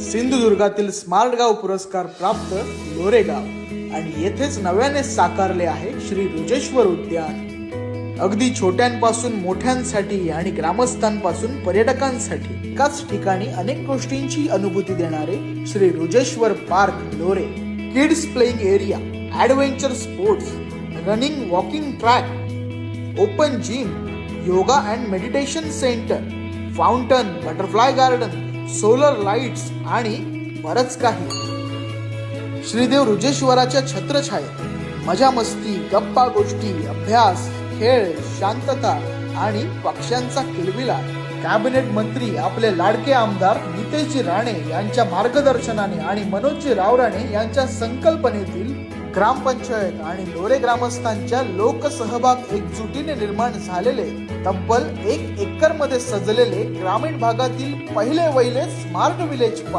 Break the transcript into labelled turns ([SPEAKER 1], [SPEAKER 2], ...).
[SPEAKER 1] सिंधुदुर्गातील smart गाव पुरस्कार प्राप्त लोरेगाव. आणि येथेच नव्याने साकारले आहे श्री रुजेश्वर उद्यान. अगदी छोट्यांपासून मोठ्यांसाठी आणि ग्रामस्थांपासून पर्यटकांसाठी एकाच ठिकाणी अनेक गोष्टींची अनुभूती देणारे Shri Rujeshwar park Lore. Kids playing area adventure sports running walking track open gym yoga and meditation centre fountain butterfly garden solar lights आणि बरच काही. श्रीदेव रुजेश्वराच्या छत्रछायेत मजा मस्ती गप्पा गोष्टी अभ्यास खेळ शांतता आणि पक्ष्यांचा किलबिला कॅबिनेट मंत्री आपले लाडके आमदार नितेशजी राणे यांच्या मार्गदर्शनाने आणि मनोजजी रावराणे यांच्या संकल्पनेतील ग्रामपंचायत आणि लोरे ग्रामस्थांच्या लोकसहभाग एकजुटीने निर्माण झालेले तब्बल एक एकरमध्ये सजलेले ग्रामीण भागातील पहिले वहिले स्मार्ट विलेज